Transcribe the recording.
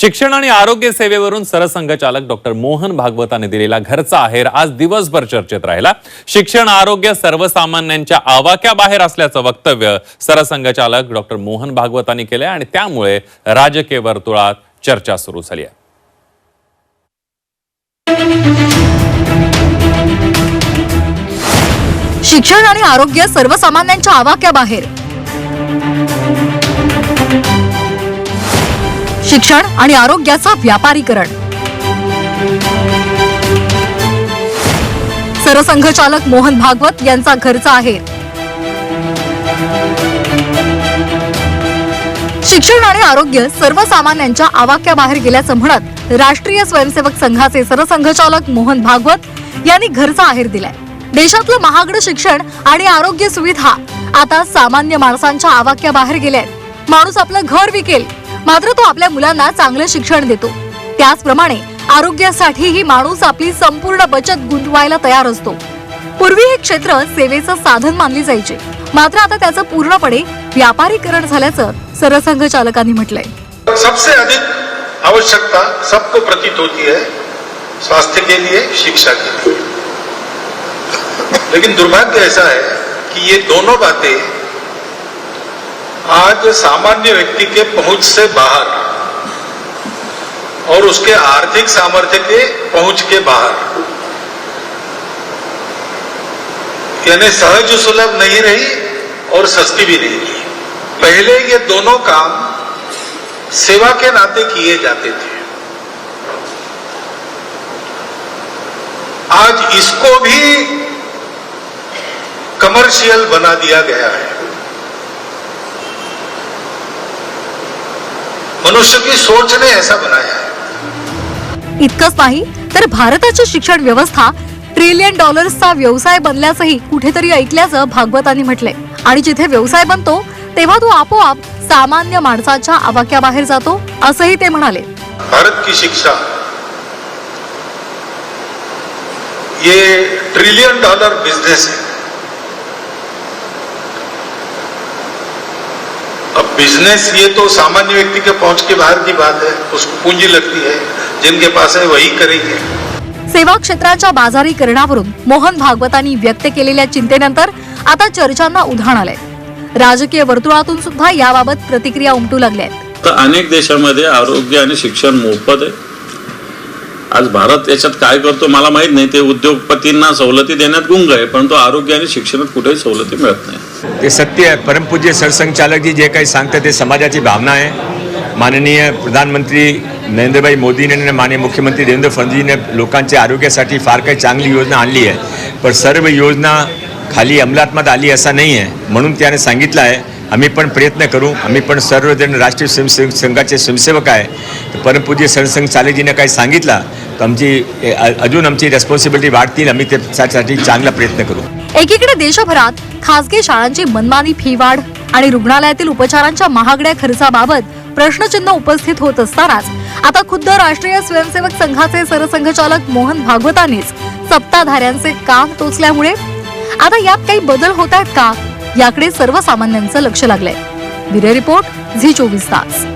शिक्षण आणि आरोग्य सेवेवरून सरसंघचालक डॉक्टर मोहन भागवताने दिलेला घरचा आहेर आज दिवसभर चर्चेत राहिला. शिक्षण आरोग्य सर्वसामान्यांच्या आवाक्या बाहेर असल्याचं वक्तव्य सरसंघचालक डॉक्टर मोहन भागवतांनी केलंय आणि त्यामुळे राजकीय वर्तुळात चर्चा सुरू झाली आहे. शिक्षण आणि आरोग्य सर्वसामान्यांच्या आवाक्याबाहेर शिक्षण आणि आरोग्याचा व्यापारीकरण. सरसंघचालक मोहन भागवत यांचा घरचा आहे. शिक्षण आणि आरोग्य सर्वसामान्यांच्या आवाक्याबाहेर गेल्याचं म्हणत राष्ट्रीय स्वयंसेवक संघाचे सरसंघचालक मोहन भागवत यांनी घरचा आहेर दिलाय. देशातलं महागडं शिक्षण आणि आरोग्य सुविधा आता सामान्य माणसांच्या आवाक्याबाहेर गेल्या आहेत माणूस आपलं घर विकेल मात्र तो आपल्या मुलांना चांगलं शिक्षण देतो. त्याचप्रमाणे आरोग्यासाठीही माणूस आपली संपूर्ण बचत गुंतवायला तयार असतो. पूर्वी हे क्षेत्र सेवेचं साधन मानली जायचे. मात्र आता त्याचं पूर्णपणे व्यापारीकरण झाल्याचं सरसंघ चालकांनी म्हटलंय. सबसे अधिक आवश्यकता सबको प्रतीत होती है स्वास्थ्य के लिए शिक्षा के लिए। लेकिन दुर्भाग्य ऐसा है कि ये दोनों बातें आज सामान्य व्यक्ति के पहुँच से बाहर और उसके आर्थिक सामर्थ्य के पहुँच के बाहर। यानी सहज सुलभ नहीं रही और सस्ती भी नहीं रही। पहले ये दोनों काम सेवा के नाते किए जाते थे। आज इसको भी कमर्शियल बना दिया गया है। मनुष्य की सोच ने ऐसा बनाया। इतकंच नाही तर भारताची शिक्षण व्यवस्था ट्रिलियन डॉलर्सचा व्यवसाय बनल्याचंही कुठेतरी ऐकल्याचं भागवतांनी म्हटलंय. आणि जिथे व्यवसाय बनतो तेव्हा तो आपोआप सामान्य माणसाच्या आवाक्याबाहेर जातो असंही ते म्हणाले. भारत की शिक्षा ये ट्रिलियन डॉलर बिजनेस है। बिजनेस ये तो सामान्य व्यक्ति के पहुंच के बाहर की बात है। उसको पूंजी लगती है। जिनके पास है वही करेंगे। सेवा क्षेत्राच्या बाजारीकरणावरून मोहन भागवतांनी व्यक्त केलेल्या चिंतेनंतर आता चर्चांना उधाण आलंय. राजकीय वर्तुळातून सुद्धा याबाबत प्रतिक्रिया उमटू लागल्या आहेत तर अनेक देशामध्ये आरोग्य आणि शिक्षण मोफत आहे. आज भारत याच्यात काय करतो मला माहीत नाही. ते उद्योगपतींना सवलती देण्यात गुंग आहे परंतु आरोग्य आणि शिक्षणात कुठेही सवलती मिळत नाही. ते सत्य आहे. परमपूज्य सरसंघचालकजी जे काही सांगतात ते समाजाची भावना आहे. माननीय प्रधानमंत्री नरेंद्रभाई मोदीने आणि माननीय मुख्यमंत्री देवेंद्र फडणवीसने लोकांच्या आरोग्यासाठी फार काही चांगली योजना आणली आहे. पण सर्व योजना खाली अंमलात्मक आली असा नाही आहे. म्हणून त्याने सांगितलं आहे आम्ही पण प्रयत्न करू. आम्ही पण सर्वजण राष्ट्रीय स्वयंसेवक संघाचे स्वयंसेवक आहे. परमपूज्य सरसंघ चालकजीने काही सांगितलं तर आमची अजून आमची रेस्पॉन्सिबिलिटी वाढतील. आम्ही त्यासाठी चांगला प्रयत्न करू. एकीकडे देशभरात खासगी शाळांची मनमानी फी वाढ आणि रुग्णालयातील उपचारांच्या महागड्या खर्चाबाबत प्रश्नचिन्ह उपस्थित होत असतानाच आता खुद्द राष्ट्रीय स्वयंसेवक संघाचे सरसंघचालक मोहन भागवतानेच सत्ताधाऱ्यांचे काम टोचल्यामुळे आता यात काही बदल होत आहेत का? याकडे सर्वसामान्यांचं लक्ष लागलंय. ब्युरो रिपोर्ट झी चोवीस तास.